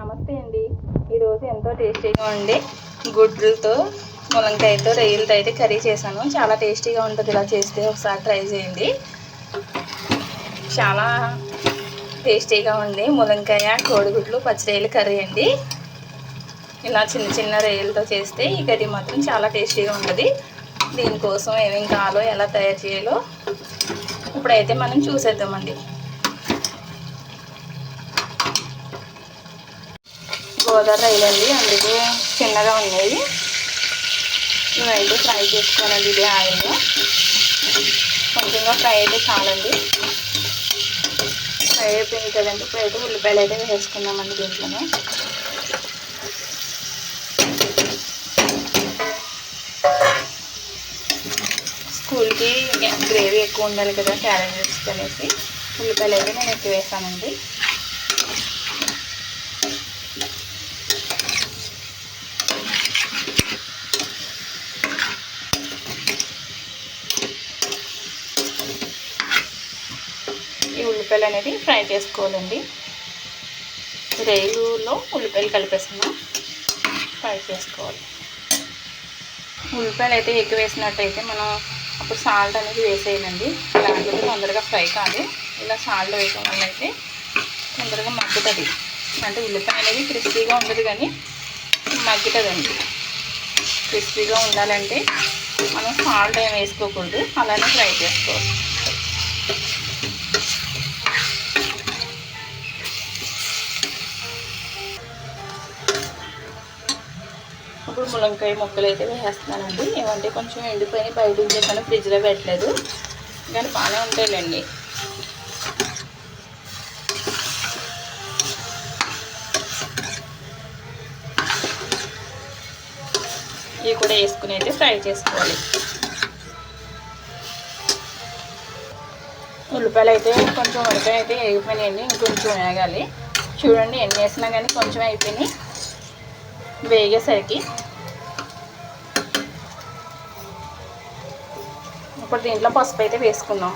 నమస్తే అండి. ఈరోజు ఎంతో టేస్టీగా ఉండి గుడ్లతో ములంకాయతో రొయ్యలతో అయితే కర్రీ చేశాను. చాలా టేస్టీగా ఉంటుంది. ఇలా చేస్తే ఒకసారి ట్రై చేయండి. చాలా టేస్టీగా ఉంది ములంకాయ కోడిగుడ్లు పచ్చిరొయ్యలు కర్రీ అండి. ఇలా చిన్న చిన్న రొయ్యలతో చేస్తే ఈ కర్రీ మాత్రం చాలా టేస్టీగా ఉంటుంది. దీనికోసం ఏమేమి కావాలో ఎలా తయారు చేయాలో ఇప్పుడైతే మనం చూసేద్దామండి. గోదావరి రైలు అండి. అందుకే చిన్నగా ఉన్నాయి. ఇవైతే ఫ్రై చేసుకోనండి ఇది ఆయిల్లో కొంచెంగా ఫ్రై అయితే చాలండి. ఫ్రై అయిపోయింది కదండి. ఇప్పుడైతే ఉల్లిపాయలు అయితే వేసుకుందామండి దీంట్లోనే. స్కూల్కి గ్రేవీ ఎక్కువ ఉండాలి కదా క్యారెట్స్ అనేసి ఉల్లిపాయలు అయితే నేను ఎక్కువ వేస్తానండి ఈ ఉల్లిపాయలు అనేది ఫ్రై చేసుకోవాలండి. రేగులో ఉల్లిపాయలు కలిపేస్తున్నాం ఫ్రై చేసుకోవాలి. ఉల్లిపాయలు అయితే ఎక్కువ వేసినట్టయితే మనం అప్పుడు సాల్ట్ అనేది వేసేయాలండి. ఇలాంటిది తొందరగా ఫ్రై కాదు. ఇలా సాల్ట్ వేయడం వల్ల అయితే తొందరగా మగ్గుతుంది. అంటే ఉల్లిపాయ అనేది క్రిస్పీగా ఉండదు కానీ మగ్గుతుందండి. క్రిస్పీగా ఉండాలంటే మనం సాల్ట్ ఏం వేసుకోకూడదు. అలానే ఫ్రై చేసుకోవాలి. ములంకాయ ముక్కలు అయితే వేసేస్తున్నానండి ఏమంటే కొంచెం ఎండిపోయి బయట ఉంచేసాను ఫ్రిడ్జ్లో పెట్టలేదు. కానీ బాగానే ఉంటాయిలేండి. ఇవి కూడా వేసుకుని అయితే ఫ్రై చేసుకోవాలి. ఉల్లిపాయలు అయితే కొంచెం ఉడకాయ అయితే వేగిపోయినాయండి. ఇంకొంచెం వేగాలి. చూడండి ఎన్ని వేసినా కానీ కొంచెం అయిపోయినాయి. వేగేసరికి ఇప్పుడు దీంట్లో పసుపు అయితే వేసుకుందాం.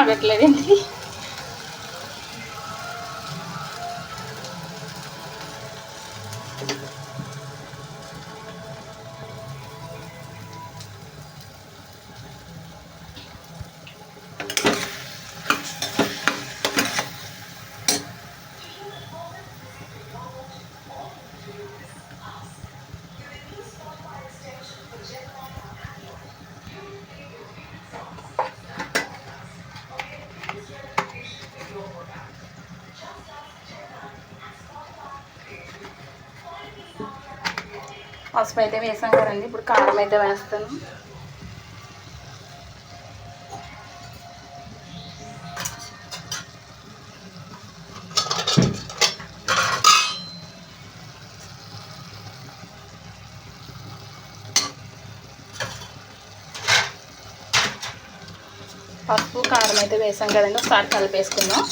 అడగట్లేదండి పసుపు అయితే వేసాం కదండి. ఇప్పుడు కారం అయితే వేస్తాను. పసుపు కారం అయితే వేసాం కదండి. ఒకసారి కలిపేసుకుందాం.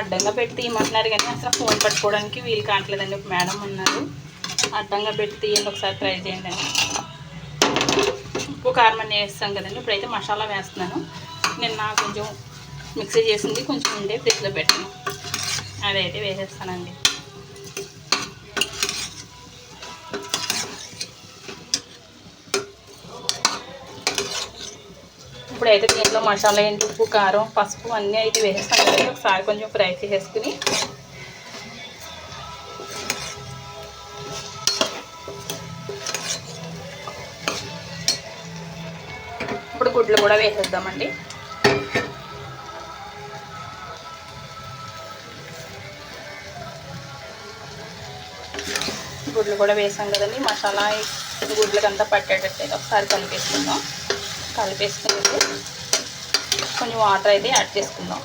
అడ్డంగా పెట్టి తీయమంటున్నారు కానీ అసలు ఫోన్ పట్టుకోవడానికి వీలు కావట్లేదండి. ఒక మేడం ఉన్నారు. అడ్డంగా పెట్టి తీయండి ఒకసారి ట్రై చేయండి అని. ఉప్పు కారం అన్నీ వేస్తాం కదండి. ఇప్పుడైతే మసాలా వేస్తున్నాను. నిన్న కొంచెం మిక్సీ చేసింది కొంచెం ఉండే ఫ్రిడ్జ్లో పెట్టాను. అదైతే వేసేస్తానండి. ఇప్పుడైతే దీంట్లో మసాలా ఏంటి ఉప్పు కారం పసుపు అన్నీ అయితే వేసేస్తాం కదండి ఒకసారి కొంచెం ఫ్రై చేసేసుకుని ఇప్పుడు గుడ్లు కూడా వేసేద్దామండి. గుడ్లు కూడా వేసాం కదండి. మసాలా గుడ్లకంతా పట్టేటట్టు ఒకసారి కనిపిస్తుందాం కలిపేసుకుని కొంచెం వాటర్ అయితే యాడ్ చేసుకుందాం.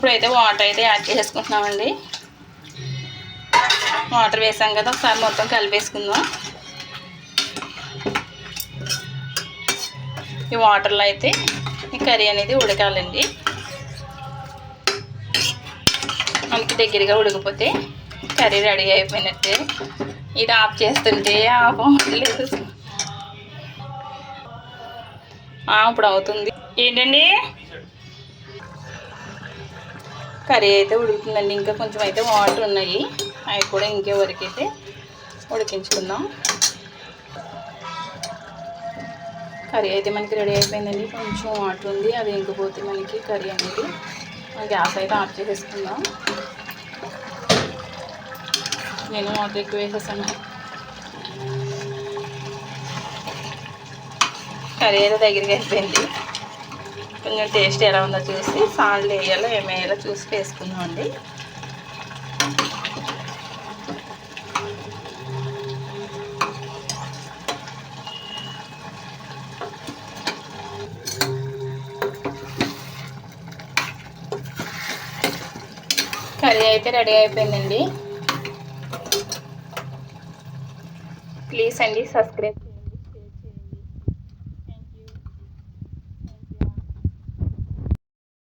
ఇప్పుడైతే వాటర్ అయితే యాడ్ చేసుకుంటున్నామండి వాటర్ వేసాం కదా ఒకసారి మొత్తం కలిపేసుకుందాం. ఈ వాటర్లో అయితే ఈ కర్రీ అనేది ఉడకాలండి. మనకి దగ్గరగా ఉడికిపోతే కర్రీ రెడీ అయిపోయినట్టే. ఇది ఆఫ్ చేస్తుంటే ఆఫ్ అవ్వట్లేదు. ఆ, ఇప్పుడు అవుతుంది. ఏంటండి? కర్రీ అయితే ఉడుకుతుందండి. ఇంకా కొంచెం అయితే వాటర్ ఉన్నాయి. అవి కూడా ఇంకే వరకైతే ఉడికించుకుందాం. కర్రీ అయితే మనకి రెడీ అయిపోయిందండి. కొంచెం వాటర్ ఉంది. అది ఇంకపోతే మనకి కర్రీ అనేది గ్యాస్ అయితే ఆఫ్ చేసేసుకుందాం. నేను వాటర్ ఎక్కువ వేసేసాను. కర్రీ అయితే దగ్గరికి అయిపోయింది. కొంచెం టేస్ట్ ఎలా ఉందో చూసి సాల్ట్ వేయాలో ఏమేయాలో చూసి వేసుకుందామండి కర్రీ అయితే రెడీ అయిపోయిందండి. ప్లీజ్ అండి సబ్స్క్రైబ్